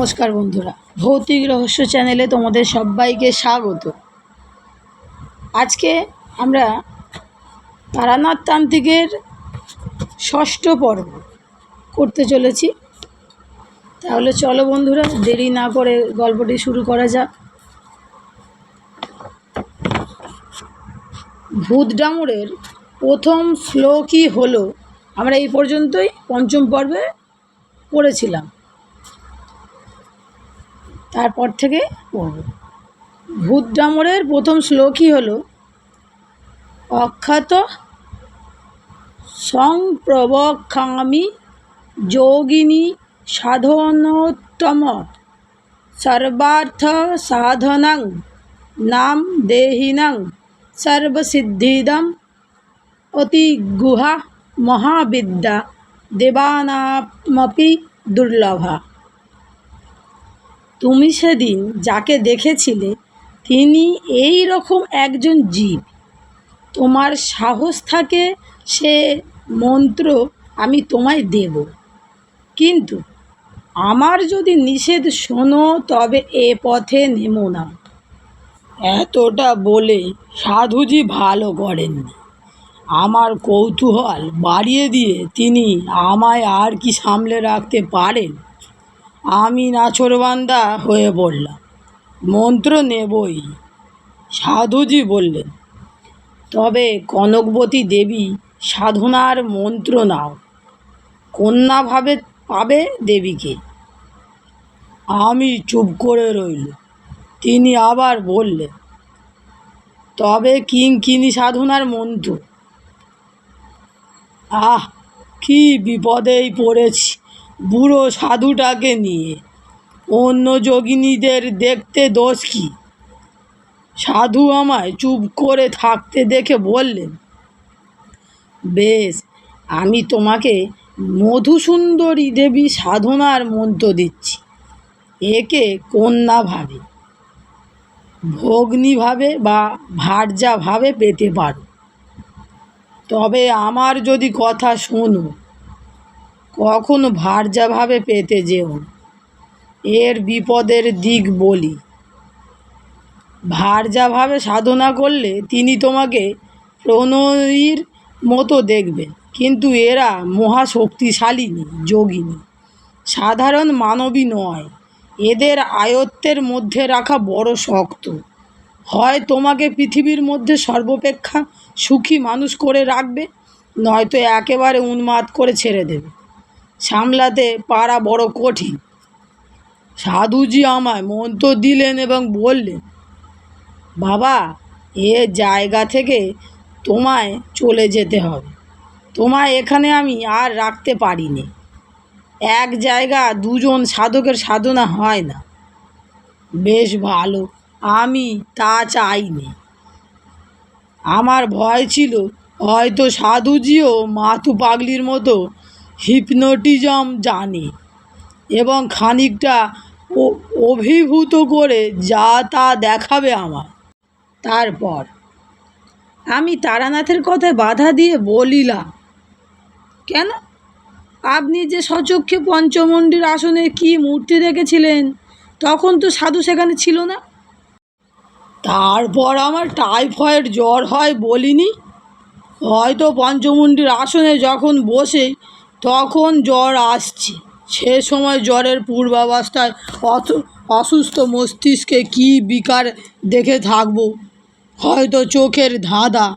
নমস্কার বন্ধুরা, ভৌতিক রহস্য চ্যানেলে তোমাদের সবাইকে স্বাগত। আজকে আমরা তারানাথ তান্ত্রিকের ষষ্ঠ পর্ব করতে চলেছি। তাহলে চলো বন্ধুরা, দেরি না করে গল্পটি শুরু করা যাক। ভূত ডামুরের প্রথম শ্লোকই হলো, আমরা এই পর্যন্তই পঞ্চম পর্বে পড়েছিলাম। তারপর থেকে পড়ব। ভূত ডামরের প্রথম শ্লোকই হলো অখ্যাত সংপ্রবক্ষামি যোগিনী সাধনোত্তম সর্বার্থ সাধনাং নাম দেহিনাং সর্বসিদ্ধিদম অতি গুহা মহাবিদ্যা দেবানামপি দুর্লভা। তুমি সেদিন যাকে দেখেছিলে, তিনি এই রকম একজন জীব। তোমার সাহস থাকে সে মন্ত্র আমি তোমায় দেব। কিন্তু আমার যদি নিষেধ শোনো, তবে এ পথে নেমো না। এতটা বলে সাধুজি ভালো করেননি আমার কৌতূহল বাড়িয়ে দিয়ে তিনি আমায় আর কি সামলে রাখতে পারেন? আমি নাছোড়বান্দা হয়ে পড়লাম মন্ত্র নেবই। সাধুজি বললেন, তবে কনকবতী দেবী সাধনার মন্ত্র নাও, কন্যাভাবে পাবে দেবীকে। আমি চুপ করে রইল। তিনি আবার বললেন, তবে কিঙ্কিনি সাধনার মন্ত্র। আহ, কি বিপদেই পড়েছি। বুড়ো সাধুটাকে নিয়ে। অন্য যোগিনীদের দেখতে দোষ কি? সাধু আমায় চুপ করে থাকতে দেখে বললেন, বেশ, আমি তোমাকে মধুসুন্দরী দেবী সাধনার মন্ত্র দিচ্ছি। একে কন্যা ভাবে ভগ্নীভাবে বা ভার্যাভাবে পেতে পারো। তবে আমার যদি কথা শোনো কখনো ভার্যাভাবে পেতে যেও। এর বিপদের দিক বলি। ভার্যাভাবে সাধনা করলে তিনি তোমাকে প্রণয়ীর মতো দেখবেন, কিন্তু এরা মহাশক্তিশালিনী যোগিনী সাধারণ মানবী নয়। এদের আয়ত্তের মধ্যে রাখা বড় শক্ত। হয় তোমাকে পৃথিবীর মধ্যে সর্বাপেক্ষা সুখী মানুষ করে রাখবে, নয়তো একেবারে উন্মাদ করে ছেড়ে দেবে। সামলাতে পারা বড় কঠিন। সাধুজি আমায় মন্ত্র দিলেন এবং বললেন, বাবা, এ জায়গা থেকে তোমায় চলে যেতে হবে। তোমায় এখানে আমি আর রাখতে পারিনি। এক জায়গা দুজন সাধকের সাধনা হয় না। বেশ ভালো, আমি তা চাইনি। আমার ভয় ছিল, হয়তো সাধুজিও মাথু পাগলির মতো হিপনোটিজম জানে এবং খানিকটা অভিভূত করে যা তা দেখাবে আমার। তারপর আমি তারানাথের কথায় বাধা দিয়ে বলিলাম, কেন? আপনি যে সচক্ষে পঞ্চমন্ডির আসনে কি মূর্তি দেখেছিলেন, তখন তো সাধু সেখানে ছিল না? তারপর আমার টাইফয়েড জ্বর হয় বলিনি? হয়তো পঞ্চমুণ্ডির আসনে যখন বসে তখন জ্বর আসছে। সে সময় জ্বরের পূর্বাবস্থায় অসুস্থ মস্তিষ্কে কি বিকার দেখে থাকব? হয়তো চোখের ধাঁধা।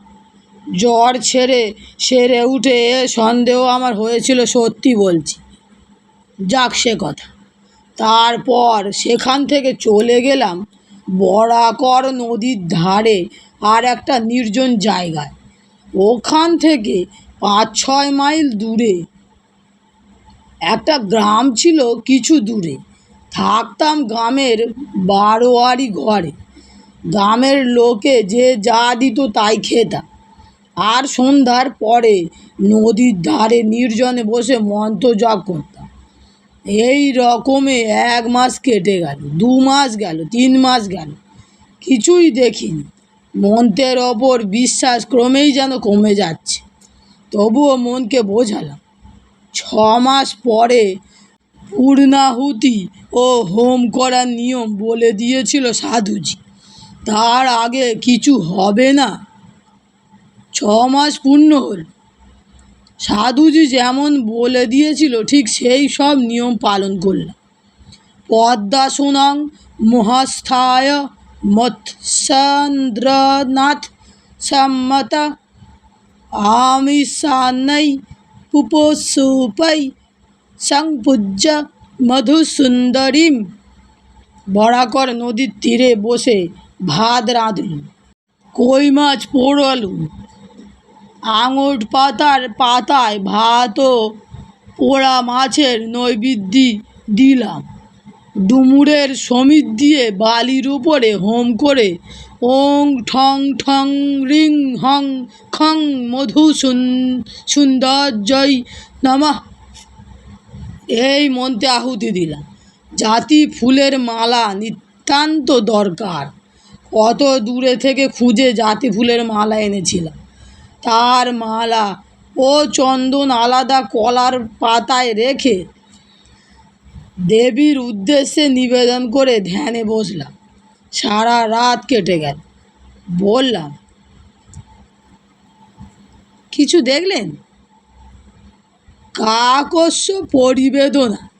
জ্বর ছেড়ে, সেরে উঠে সন্দেহ আমার হয়েছিল সত্যি বলছি। যাক সে কথা। তারপর সেখান থেকে চলে গেলাম বরাকর নদীর ধারে আর একটা নির্জন জায়গায়। ওখান থেকে পাঁচ ছয় মাইল দূরে একটা গ্রাম ছিল কিছু দূরে। থাকতাম গ্রামের বারোয়ারি ঘরে। গ্রামের লোকে যে যা দিত তাই খেতাম। আর সন্ধ্যার পরে নদীর ধারে নির্জনে বসে মন্ত্র জপ করতাম। এই রকমে এক মাস কেটে গেল, দু মাস গেল, তিন মাস গেল। কিছুই দেখিনি। মন্ত্রের ওপর বিশ্বাস ক্রমেই যেন কমে যাচ্ছে। তবুও মনকে বোঝালাম ছ মাস পরে পূর্ণাহুতি ও হোম করার নিয়ম বলে দিয়েছিল সাধুজি। তার আগে কিছু হবে না। ছ মাস পূর্ণ হল। সাধুজি যেমন বলে দিয়েছিল, ঠিক সেই সব নিয়ম পালন করলাম পদ্মাসনং মহাস্থায় মৎস্যন্দ্রনাথ সম্মত আমিষান্নৈ পুপসুপৈ সংপূজ্য মধুসুন্দরীম। বরাকর নদীর তীরে বসে ভাত রাঁধলুম, কই মাছ পোড়ালুম। আঙট পাতার পাতায় ভাত ও পোড়া মাছের নৈবেদ্যি দিলাম। ডুমুরের সমিত দিয়ে বালির উপরে হোম করে ওং ঠং ঠং রিং হং খং মধু সুন্দর জয় নমঃ। এই মন্ত্রে আহুতি দিলাম। জাতি ফুলের মালা নিতান্ত দরকার। কত দূরে থেকে খুঁজে জাতি ফুলের মালা এনেছিলাম। তার মালা ও চন্দন আলাদা কলার পাতায় রেখে দেবীর উদ্দেশ্যে নিবেদন করে ধ্যানে বসলাম। সারা রাত কেটে গেল। বললাম, কিছু দেখলেন? কাকস্য পরিবেদনা।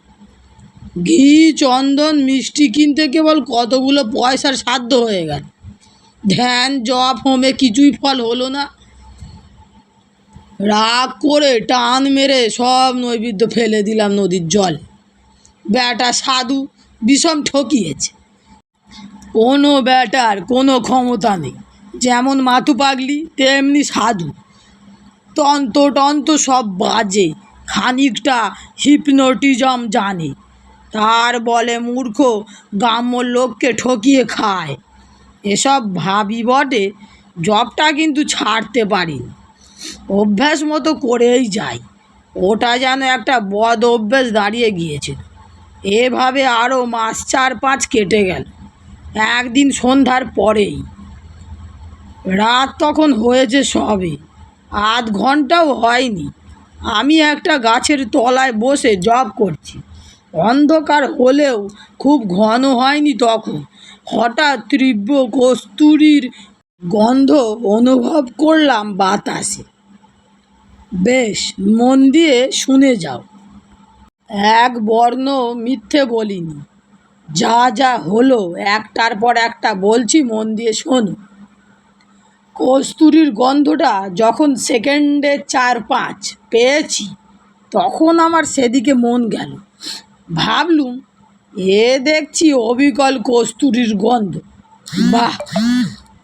ঘি, চন্দন, মিষ্টি কিনতে কেবল কতগুলো পয়সার সাধ্য হয়ে গেল। ধ্যান, জপ, হোমে কিছুই ফল হলো না। রাগ করে টান মেরে সব নৈবেদ্য ফেলে দিলাম নদীর জলে। ব্যাটা সাধু বিষম ঠকিয়েছে। কোনো ব্যাটার, কোনো ক্ষমতা নেই। যেমন মাথু পাগলি, তেমনি সাধু। তন্ত টন্ত সব বাজে, খানিকটা হিপনোটিজম জানে। তার বলে মূর্খ, গ্রাম্য লোককে ঠকিয়ে খায়। এসব ভাবি বটে, জবটা কিন্তু ছাড়তে পারিনি অভ্যাস মতো করেই যাই। ওটা যেন একটা বদ অভ্যাস দাঁড়িয়ে গিয়েছিল। এভাবে আরও মাস চার পাঁচ কেটে গেল। একদিন সন্ধ্যার পরেই। রাত তখন হয়েছে সবে। আধ ঘন্টাও হয়নি। আমি একটা গাছের তলায় বসে জব করছি। অন্ধকার হলেও খুব ঘন হয়নি তখন। হঠাৎ তীব্র কস্তুরির গন্ধ অনুভব করলাম বাতাসে। বেশ, মন দিয়ে শুনে যাও। এক বর্ণ মিথ্যে বলিনি। যা যা হলো, একটার পর একটা বলছি, মন দিয়ে শোনো। কস্তুরির গন্ধটা যখন সেকেন্ডে চার, পাঁচ পেয়েছি, তখন আমার সেদিকে মন গেল। ভাবলুম, এ দেখছি অবিকল কস্তুরির গন্ধ। বাহ!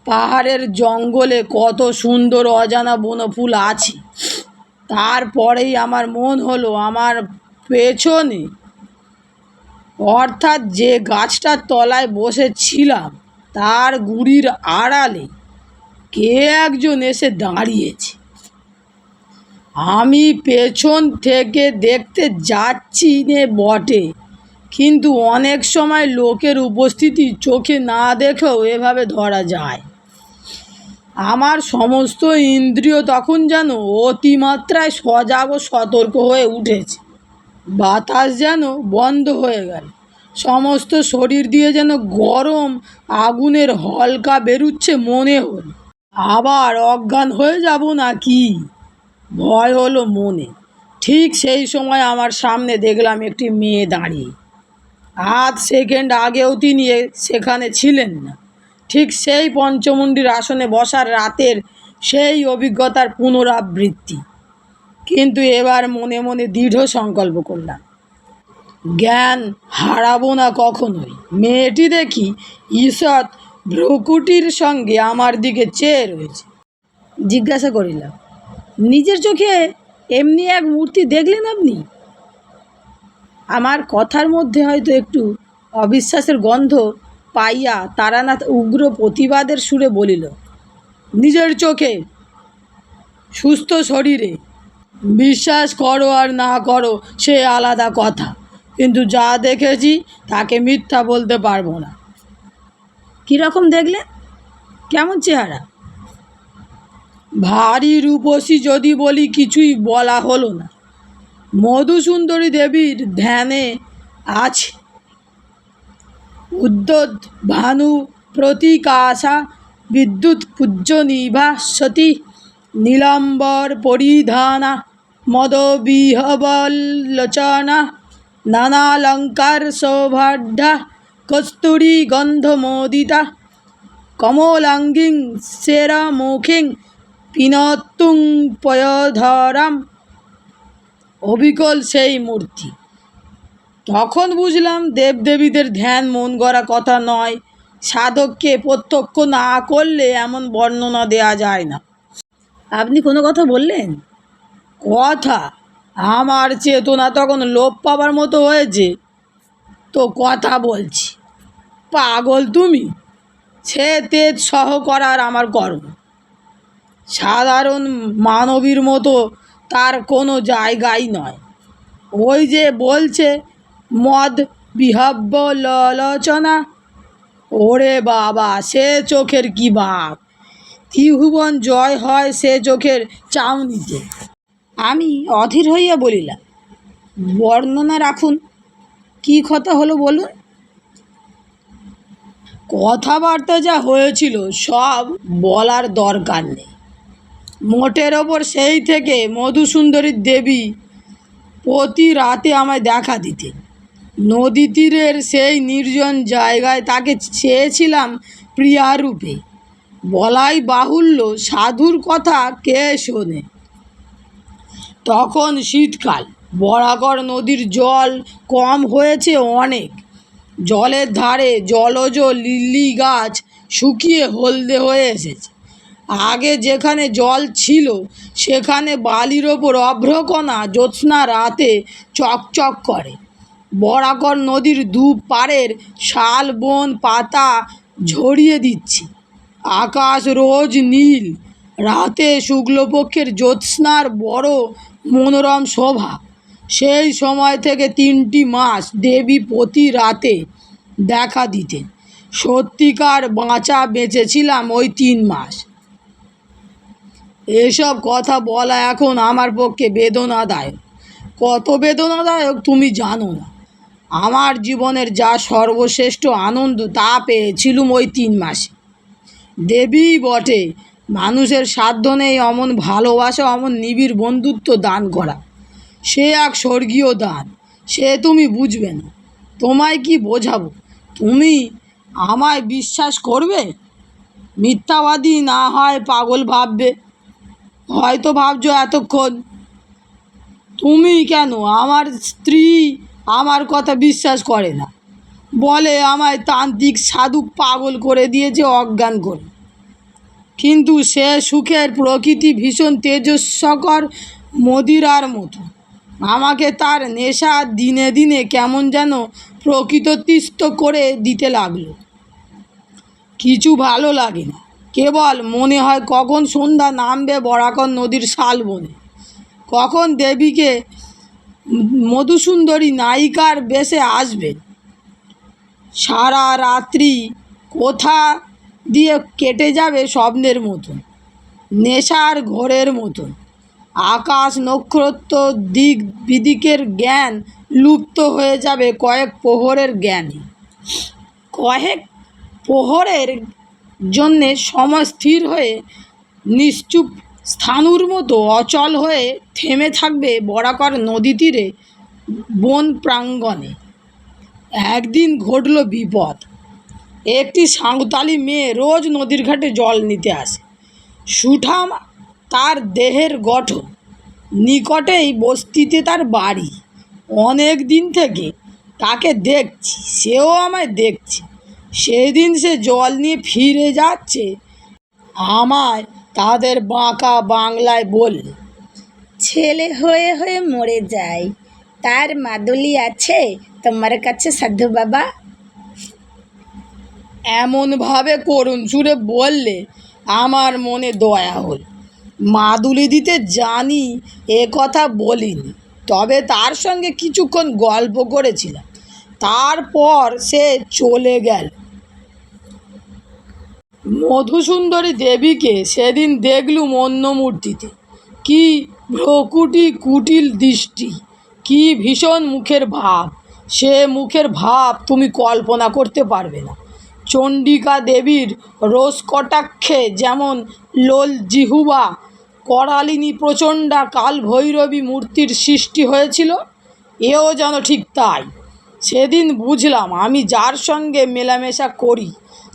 পাহাড়ের জঙ্গলে কত সুন্দর অজানা বনফুল আছে। তারপরেই আমার মন হলো আমার পেছনে। অর্থাৎ যে গাছটার তলায় বসেছিলাম, তার গুড়ির আড়ালে কে একজন এসে দাঁড়িয়েছে? আমি পেছন থেকে দেখতে যাচ্ছি নে বটে, কিন্তু অনেক সময় লোকের উপস্থিতি চোখে না দেখেও এভাবে ধরা যায়। আমার সমস্ত ইন্দ্রিয় তখন যেন অতিমাত্রায় সজাগ ও সতর্ক হয়ে উঠেছে। বাতাস যেন বন্ধ হয়ে গেল। সমস্ত শরীর দিয়ে যেন গরম আগুনের হলকা বেরুচ্ছে মনে হলো। আবার অজ্ঞান হয়ে যাব না কি ভয় হলো মনে। ঠিক সেই সময় আমার সামনে দেখলাম একটি মেয়ে দাঁড়িয়ে। আধ সেকেন্ড আগেও তিনি সেখানে ছিলেন না। ঠিক সেই পঞ্চমুণ্ডির আসনে বসার রাতের সেই অভিজ্ঞতার পুনরাবৃত্তি। কিন্তু এবার মনে মনে দৃঢ় সংকল্প করলাম। জ্ঞান হারাবো না কখনোই। মেয়েটি দেখি ঈষৎ ভ্রুকুটির সঙ্গে আমার দিকে চেয়ে রয়েছে। জিজ্ঞাসা করিলাম, নিজের চোখে এমনি এক মূর্তি দেখলেন আপনি? আমার কথার মধ্যে হয়তো একটু অবিশ্বাসের গন্ধ পাইয়া তারানাথ উগ্র প্রতিবাদের সুরে বলিল, নিজের চোখে সুস্থ শরীরে বিশ্বাস করো আর না করো সে আলাদা কথা। কিন্তু যা দেখেছি তাকে মিথ্যা বলতে পারব না। কীরকম দেখলে? কেমন চেহারা? ভারী রূপসী যদি বলি কিছুই বলা হলো না। মধুসুন্দরী দেবীর ধ্যানে আছে। উদ্যোত ভানু প্রতিকাশা বিদ্যুৎ পূজ্য নিভাসতি নীলাম্বর পরিধানা। মদবিহবল্লোচনা, নানালঙ্কার সৌভাঢ্যা কস্তুরী গন্ধমোদিতা, কমলাঙ্গিং সেরামুখিং পিনতুং পয়ধরাম অবিকল সেই মূর্তি। তখন বুঝলাম দেবদেবীদের ধ্যান মন গড়া কথা নয়, সাধককে প্রত্যক্ষ না করলে এমন বর্ণনা দেয়া যায় না। আপনি কোনো কথা বললেন? কথা। আমার চেতনা তখন লোপ পাবার মতো হয়েছে। তো কথা বলছি। পাগল তুমি। সে তেজ সহ করার আমার কর্ম। সাধারণ মানবীর মতো তার কোনো জায়গাই নয়। ওই যে বলছে, মদ বিহব্য ললোচনা। ওরে বাবা, সে চোখের কি বাপ। ত্রিভুবন জয় হয় সে চোখের চাউনিতে। আমি অধীর হইয়া বলিলাম, বর্ণনা রাখুন, কি কথা হলো বলুন? কথাবার্তা যা হয়েছিল সব বলার দরকার নেই। মোটের ওপর সেই থেকে মধুসুন্দরীর দেবী প্রতি রাতে আমায় দেখা দিতেন। নদী তীরের সেই নির্জন জায়গায় তাকে চেয়েছিলাম প্রিয়ারূপে। বলাই বাহুল্য সাধুর কথা কে শোনে? তখন শীতকাল। বরাকর নদীর জল কম হয়েছে অনেক। জলের ধারে জলজ লিলি গাছ শুকিয়ে হলদে হয়ে এসেছে। আগে যেখানে জল ছিল, সেখানে বালির ওপর অভ্রকণা জ্যোৎস্না রাতে চকচক করে। বরাকর নদীর দু পাড়ের শাল, বন, পাতা ঝরিয়ে দিচ্ছে। আকাশ রোজ নীল। রাতে শুক্লপক্ষের জ্যোৎস্নার বড় মনোরম শোভা। সেই সময় থেকে তিনটি মাস দেবী প্রতি রাতে দেখা দিতেন। সত্যিকার বাঁচা বেঁচেছিলাম ওই তিন মাস। এসব কথা বলা এখন আমার পক্ষে বেদনাদায়ক। কত বেদনাদায়ক তুমি জানো না। আমার জীবনের যা সর্বশ্রেষ্ঠ আনন্দ তা পেয়েছিলুম ওই তিন মাসে। দেবী বটে মানুষের সাধ্য নেই অমন ভালোবাসা, অমন নিবিড় বন্ধুত্ব দান করা। সে এক স্বর্গীয় দান, সে তুমি বুঝবে না। তোমায় কি বোঝাবো? তুমি আমায় বিশ্বাস করবে? মিথ্যাবাদী না হয় পাগল ভাববে? হয়তো ভাবছ এতক্ষণ, তুমি কেন? আমার স্ত্রী আমার কথা বিশ্বাস করে না। বলে আমায় তান্ত্রিক সাধু পাগল করে দিয়েছে অজ্ঞান করে। কিন্তু সে সুখের প্রকৃতি ভীষণ তেজস্বকর মদিরার মতো। আমাকে তার নেশা দিনে দিনে কেমন যেন প্রকৃততিস্থ করে দিতে লাগল। কিছু ভালো লাগে না। কেবল মনে হয় কখন সন্ধ্যা নামবে বরাকর নদীর শাল বনে। কখন দেবীকে মধুসুন্দরী নায়িকার বেশে আসবে। সারা রাত্রি কোথা দিয়ে কেটে যাবে স্বপ্নের মতন, নেশার ঘোরের মতন। আকাশ নক্ষত্র দিক বিদিকের জ্ঞান লুপ্ত হয়ে যাবে কয়েক প্রহরের জ্ঞানে। কয়েক প্রহরের জন্যে সময় স্থির হয়ে নিশ্চুপ স্থানুর মতো অচল হয়ে থেমে থাকবে বরাকর নদী তীরে বন প্রাঙ্গণে। একদিন ঘটল বিপদ একটি সাঁওতালি মেয়ে রোজ নদীর ঘাটে জল নিতে আসে। সুঠাম তার দেহের গঠন, নিকটেই বস্তিতে তার বাড়ি। অনেক দিন থেকে তাকে দেখছি, সেও আমায় দেখছে। সেদিন সে জল নিয়ে ফিরে যাচ্ছে, আমায় তাদের বাঁকা বাংলায় বললে, ছেলে হয়ে হয়ে মরে যায়, তার মাদুলি আছে, তোমার কাছে সাধু বাবা? এমনভাবে করুণ সুরে বললে আমার মনে দয়া হল। মাদুলি দিতে জানি এ কথা বলিনি, তবে তার সঙ্গে কিছুক্ষণ গল্প করেছিলাম। তারপর সে চলে গেল। মধুসুন্দরী দেবীকে সেদিন দেখলুম অন্য মূর্তিতে। কি ভ্রকুটি কুটিল দৃষ্টি, কি ভীষণ মুখের ভাব। সে মুখের ভাব তুমি কল্পনা করতে পারবে না। চণ্ডিকা দেবীর রোষ কটাক্ষে যেমন লোল জিহুবা, করালিনী প্রচণ্ডা কাল ভৈরবী মূর্তির সৃষ্টি হয়েছিল, এও যেন ঠিক তাই। সেদিন বুঝলাম আমি যার সঙ্গে মেলামেশা করি,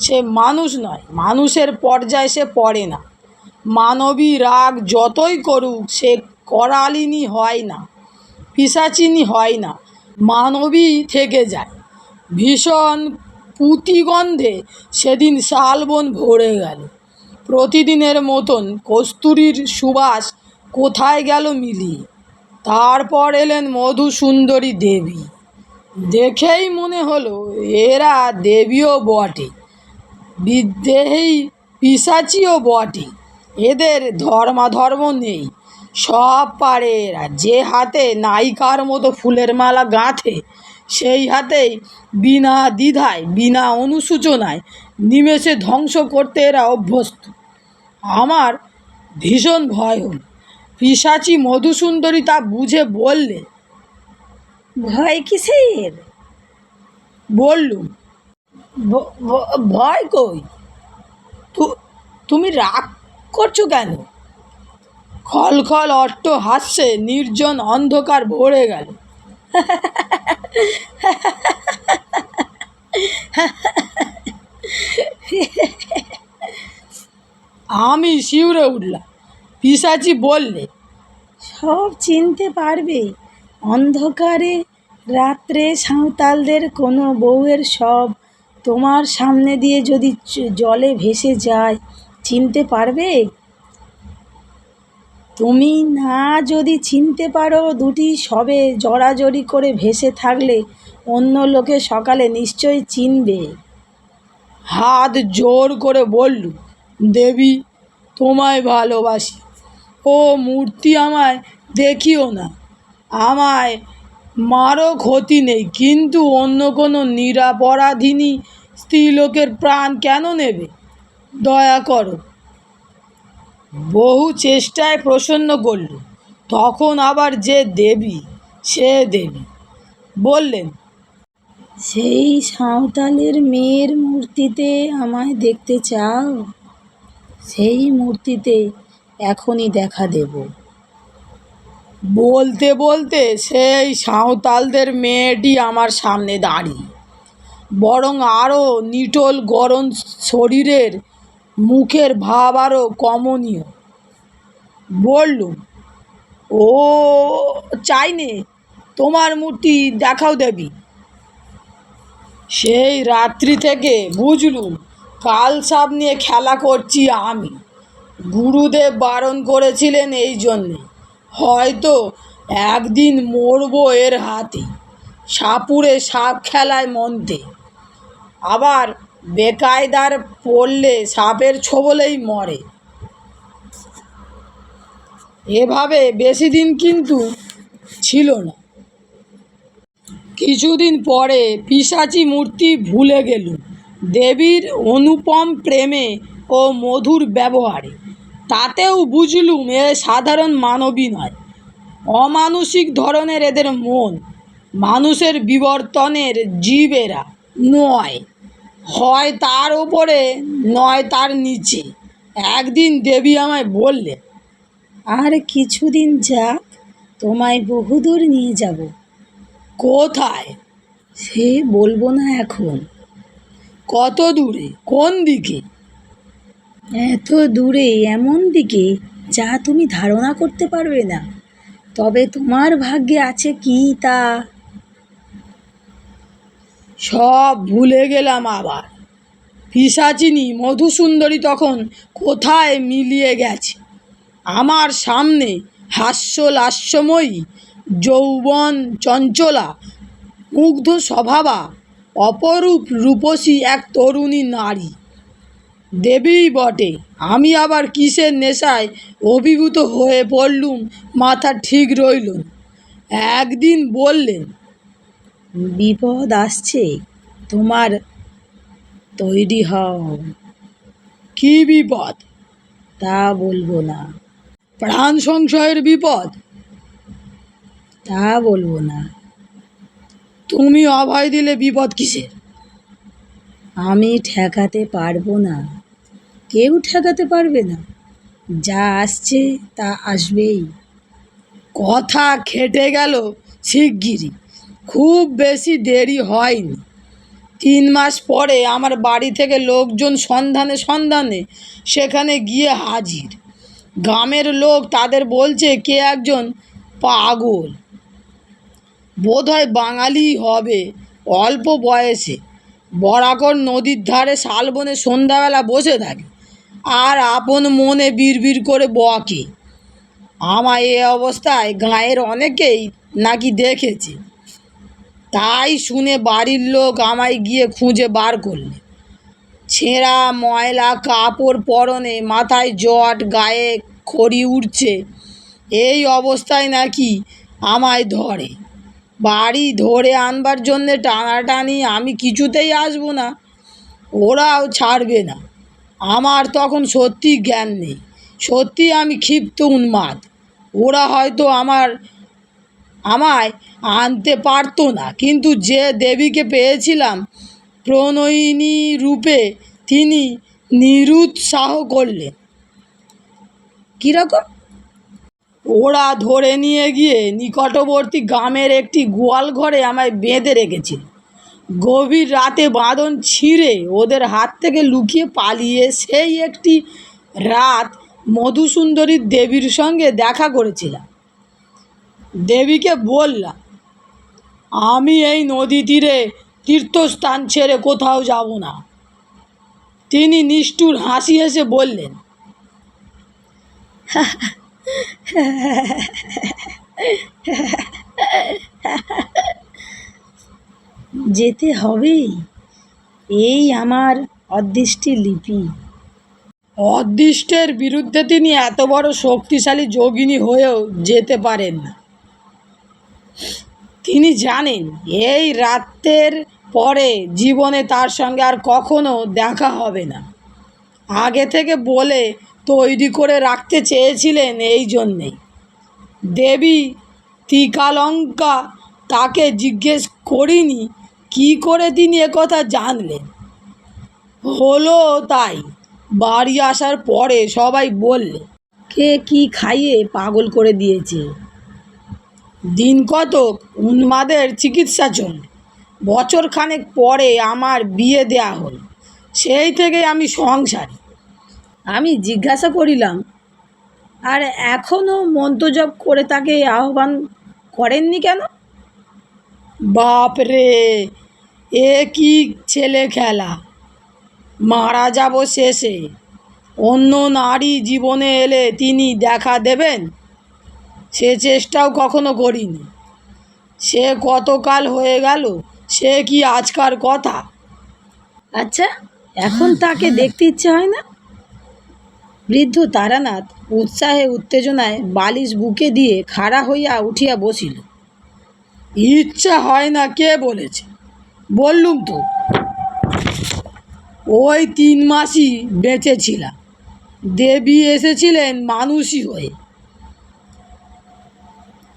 সে মানুষ নয়, মানুষের পর্যায়ে সে পড়ে না। মানবী রাগ যতই করুক, সে করালিনী হয় না, পিসাচিনি হয় না, মানবী থেকে যায়। ভীষণ পুঁতিগন্ধে সেদিন শালবন ভরে গেল। প্রতিদিনের মতন কস্তুরীর সুবাস কোথায় গেল মিলিয়ে? তারপর এলেন মধুসুন্দরী দেবী। দেখেই মনে হলো, এরা দেবীও বটে, বিদ্রোহী পিসাচিও বটে, এদের ধর্মাধর্ম নেই। সব পারে এরা যে হাতে নায়িকার মতো ফুলের মালা গাঁথে সেই হাতেই বিনা দ্বিধায় বিনা অনুসূচনায় নিমেষে ধ্বংস করতে এরা অভ্যস্ত। আমার ভীষণ ভয় হল। পিসাচি মধুসুন্দরী তা বুঝে বললে ভয় কিসের? বললুম ভয় কই? তু- তুমি রাগ করছ কেন? খলখল অট্ট হাসছে নির্জন অন্ধকার ভরে গেল। আমি শিউরে উঠলাম। পিসাচি বললে, সব চিনতে পারবে। অন্ধকারে রাত্রে সাঁওতালদের কোনো বউয়ের সব তোমার সামনে দিয়ে যদি জলে ভেসে যায়, চিনতে পারবে? তুমি না যদি চিনতে পারো দুটি সবে জড়াজড়ি করে ভেসে থাকলে, অন্য লোকে সকালে নিশ্চয়ই চিনবে। হাত জোর করে বলল, দেবী, তোমায় ভালোবাসি। ও মূর্তি আমায় দেখিও না। আমায় মারও ক্ষতি নেই, কিন্তু অন্য কোনো নিরাপরাধিনী স্ত্রীলোকের প্রাণ কেন নেবে? দয়া করো। বহু চেষ্টায় প্রসন্ন করল। তখন আবার যে দেবী সে দেবী বললেন সেই সাঁওতালের মেয়ের মূর্তিতে আমায় দেখতে চাও? সেই মূর্তিতে এখনই দেখা দেব। বলতে বলতে সেই সাঁওতালদের মেয়েটি আমার সামনে দাঁড়িয়ে বরং আরও নিটোল গরম শরীরের মুখের ভাব আরও কমনীয়। বললুম, ও, চাইনে, তোমার মূর্তি দেখাও দেবী। সেই রাত্রি থেকে বুঝলুম, কাল সাপ নিয়ে খেলা করছি আমি। গুরুদেব বারণ করেছিলেন এই জন্যে। হয়তো একদিন মরবো এর হাতে। সাপুরে সাপ খেলায় মন্তে। আবার বেকায়দার পড়লে সাপের ছোবলেই মরে। এভাবে বেশি দিন কিন্তু ছিল না। কিছুদিন পরে পিসাচি মূর্তি ভুলে গেলুম দেবীর অনুপম প্রেমে ও মধুর ব্যবহারে। তাতেও বুঝলুম এ সাধারণ মানবী নয়। অমানসিক ধরনের এদের মন। মানুষের বিবর্তনের জীব এরা নয়। হয় তার ওপরে নয় তার নিচে। একদিন দেবী আমায় বললে, আর কিছুদিন যাক, তোমায় বহুদূর নিয়ে যাব। কোথায়? সে বলব না এখন। কত দূরে? কোন দিকে? এত দূরে, এমন দিকে, যা তুমি ধারণা করতে পারবে না। তবে তোমার ভাগ্যে আছে কি তা? সব ভুলে গেলাম আবার। পিসাচিনী মধুসুন্দরী তখন কোথায় মিলিয়ে গেছে? আমার সামনে হাস্য লাস্যময়ী, যৌবন চঞ্চলা, মুগ্ধ স্বভাবা, অপরূপ রূপসী এক তরুণী নারী। দেবীই বটে, আমি আবার কিসের নেশায় অভিভূত হয়ে পড়লুম, মাথা ঠিক রইল একদিন বললেন বিপদ আসছে তোমার তৈরি হও। কি বিপদ? তা বলব না। প্রাণ সংশয়ের বিপদ? তা বলব না। তুমি অভয় দিলে বিপদ কিসের? আমি ঠেকাতে পারব না। কেউ ঠেকাতে পারবে না। যা আসছে তা আসবেই। কথা খেটে গেল শিগগিরই। খুব বেশি দেরি হয়নি। তিন মাস পরে আমার বাড়ি থেকে লোকজন সন্ধানে সন্ধানে সেখানে গিয়ে হাজির। গ্রামের লোক তাদের বলছে, কে একজন পাগল? বোধহয় বাঙালি হবে অল্প বয়সে। বরাকর নদীর ধারে শালবনে সন্ধ্যাবেলা বসে থাকে আর আপন মনে বিড়বিড় করে বকে। আমার এ অবস্থায় গাঁয়ের অনেকেই নাকি দেখেছে। তাই শুনে বাড়ির লোক আমায় গিয়ে খুঁজে বার করলে। ছেঁড়া ময়লা কাপড় পরনে মাথায় জট গায়ে খড়ি উঠছে এই অবস্থায় নাকি আমায় ধরে। বাড়ি ধরে আনবার জন্যে টানাটানি আমি কিছুতেই আসব না। ওরাও ছাড়বে না। আমার তখন সত্যি জ্ঞান নেই। সত্যি আমি ক্ষিপ্ত উন্মাদ। ওরা হয়তো আমার আমায় আনতে পারতো না। কিন্তু যে দেবীকে পেয়েছিলাম প্রণয়িনী রূপে তিনি নিরুৎসাহ করলেন। কীরকম? ওরা ধরে নিয়ে গিয়ে নিকটবর্তী গ্রামের একটি গোয়াল ঘরে আমায় বেঁধে রেখেছিল। গভীর রাতে বাঁধন ছিঁড়ে ওদের হাত থেকে লুকিয়ে পালিয়ে সেই একটি রাত মধুসুন্দরীর দেবীর সঙ্গে দেখা করেছিলাম। দেবীকে বললাম আমি এই নদী তীরে তীর্থস্থান ছেড়ে কোথাও যাব না। তিনি নিষ্ঠুর হাসি হেসে বললেন যেতে হবেই এই আমার অদৃষ্টি লিপি। অদৃষ্টের বিরুদ্ধে তিনি এত বড় শক্তিশালী যোগিনী হয়েও যেতে পারেন না। তিনি জানেন, এই রাতের পরে জীবনে তার সঙ্গে আর কখনো দেখা হবে না। আগে থেকে বলে তৈরি করে রাখতে চেয়েছিলেন এই জন্যেই। দেবী তীকালঙ্কা তাকে জিজ্ঞেস করিনি, কি করে তিনি একথা জানলেন? হলো তাই, বাড়ি আসার পরে সবাই বললে, কে কি খাইয়ে পাগল করে দিয়েছে? দিন কতক উন্মাদের চিকিৎসা চলল বছর খানেক পরে আমার বিয়ে দেয়া হল সেই থেকে আমি সংসারী। আমি জিজ্ঞাসা করিলাম আর এখনও মন্তজপ করে তাকে আহ্বান করেননি কেন? বাপ রে এ কি ছেলে খেলা। মারা যাব শেষে। অন্য নারী জীবনে এলে তিনি দেখা দেবেন? সে চেষ্টাও কখনো করিনি। সে কতকাল হয়ে গেল সে কি আজকার কথা? আচ্ছা এখন তাকে দেখতে ইচ্ছে হয় না? বৃদ্ধ তারানাথ উৎসাহে উত্তেজনায় বালিশ বুকে দিয়ে খাড়া হইয়া উঠিয়া বসিল। ইচ্ছা হয় না কে বলেছে? বললুম তো। ওই তিন মাসই বেঁচেছিলাম। দেবী এসেছিলেন মানুষই হয়ে।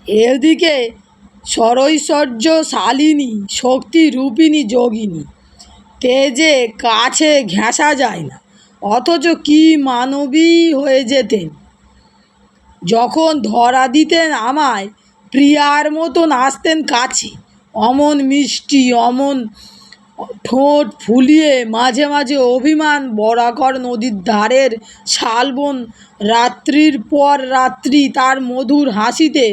এদিকে সরৈশ্বর্য শালিনী, শক্তি রূপিণী যোগিনী। তেজে কাছে ঘেঁষা যায় না, অথচ কি মানবী হয়ে যেতেন। যখন ধরা দিতেন আমায়, প্রিয়ার মতন আসতেন কাছে। অমন মিষ্টি, অমন ঠোঁট ফুলিয়ে মাঝে মাঝে অভিমান, বরাকর নদীর ধারের শালবন, রাত্রির পর রাত্রি তার মধুর হাসিতে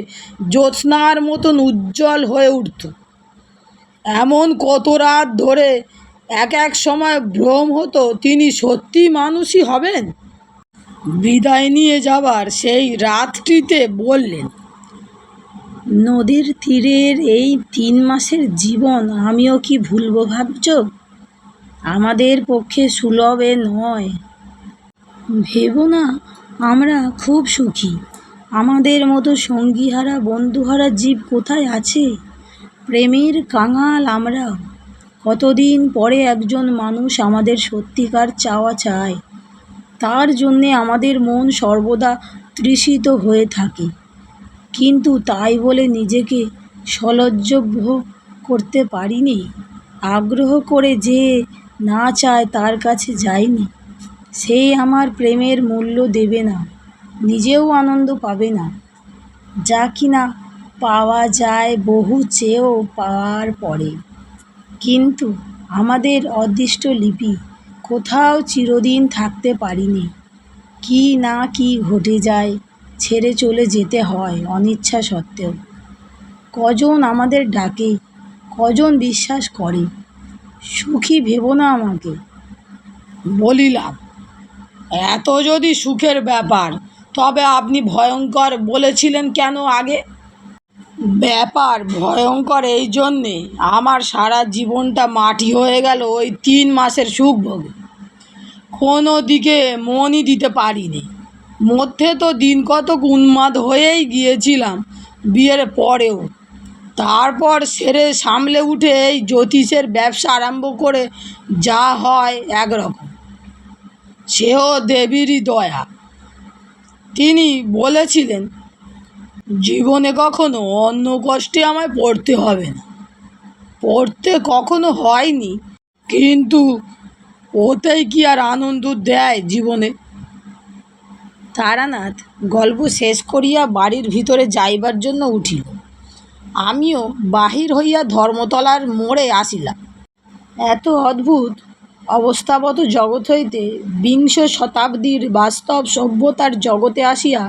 জ্যোৎস্নার মতন উজ্জ্বল হয়ে উঠত। এমন কত রাত ধরে এক এক সময় ভ্রম হতো, তিনি সত্যি মানুষই হবেন? বিদায় নিয়ে যাবার সেই রাতটিতে বললেন নদীর তীরের এই তিন মাসের জীবন আমিও কি ভুলবো ভাবছ? আমাদের পক্ষে সুলভ নয়। ভেবো না, আমরা খুব সুখী। আমাদের মতো সঙ্গীহারা, বন্ধুহারা জীব কোথায় আছে? প্রেমের কাঙাল আমরা। কতদিন পরে একজন মানুষ আমাদের সত্যিকার চাওয়া চায়, তার জন্যে আমাদের মন সর্বদা তৃষিত হয়ে থাকে। কিন্তু তাই বলে নিজেকে সলজ্জভ্য করতে পারিনি। আগ্রহ করে যে না চায় তার কাছে যায়নি। সেই আমার প্রেমের মূল্য দেবে না, নিজেও আনন্দ পাবে না। যা কিনা পাওয়া যায় বহু চেয়েও পাওয়ার পরে। কিন্তু আমাদের অদৃষ্ট লিপি কোথাও চিরদিন থাকতে পারিনি। কি না কি ঘটে যায় ছেড়ে চলে যেতে হয় অনিচ্ছা সত্ত্বেও। কজন আমাদের ডাকে, কজন বিশ্বাস করে? সুখী ভেবো না আমাকে। বলিলাম, এত যদি সুখের ব্যাপার, তবে আপনি ভয়ঙ্কর বলেছিলেন কেন আগে? ব্যাপার ভয়ঙ্কর এই জন্যে আমার সারা জীবনটা মাটি হয়ে গেল ওই তিন মাসের সুখ ভোগে কোনো দিকে মনই দিতে পারিনি। মধ্যে তো দিন কতক উন্মাদ হয়েই গিয়েছিলাম বিয়ের পরেও। তারপর সেরে সামলে উঠে এই জ্যোতিষের ব্যবসা আরম্ভ করে যা হয় একরকম। সেও দেবীরই দয়া। তিনি বলেছিলেন, জীবনে কখনো অন্য কষ্টে আমায় পড়তে হবে না। পড়তে কখনো হয়নি, কিন্তু ওতেই কি আর আনন্দ দেয় জীবনে? তারানাথ গল্প শেষ করিয়া বাড়ির ভিতরে যাইবার জন্য উঠিল। আমিও বাহির হইয়া ধর্মতলার মোড়ে আসিলাম। এত অদ্ভুত অবস্থাবত জগৎ হইতে বিংশ শতাব্দীর বাস্তব সভ্যতার জগতে আসিয়া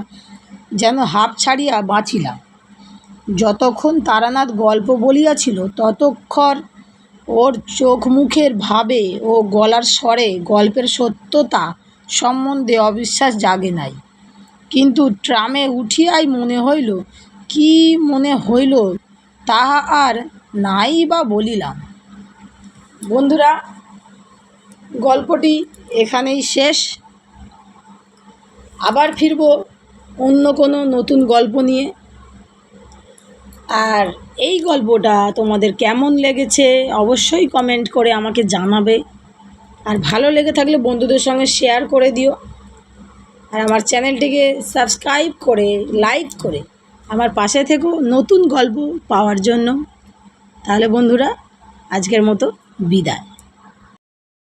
যেন হাঁপ ছাড়িয়া বাঁচিলাম। যতক্ষণ তারানাথ গল্প বলিয়াছিল ততক্ষণ ওর চোখ মুখের ভাবে ও গলার স্বরে গল্পের সত্যতা সম্বন্ধে অবিশ্বাস জাগে নাই। কিন্তু ট্রামে উঠিয়াই মনে হইল, কি মনে হইল তাহা আর নাই বা বলিলাম। বন্ধুরা, গল্পটি এখানেই শেষ। আবার ফিরব অন্য কোনো নতুন গল্প নিয়ে। আর এই গল্পটা তোমাদের কেমন লেগেছে অবশ্যই কমেন্ট করে আমাকে জানাবে। আর ভালো লেগে থাকলে বন্ধুদের সঙ্গে শেয়ার করে দিও। আর আমার চ্যানেলটিকে সাবস্ক্রাইব করে লাইক করে আমার পাশে থেকেও নতুন গল্প পাওয়ার জন্য। তাহলে বন্ধুরা, আজকের মতো বিদায়।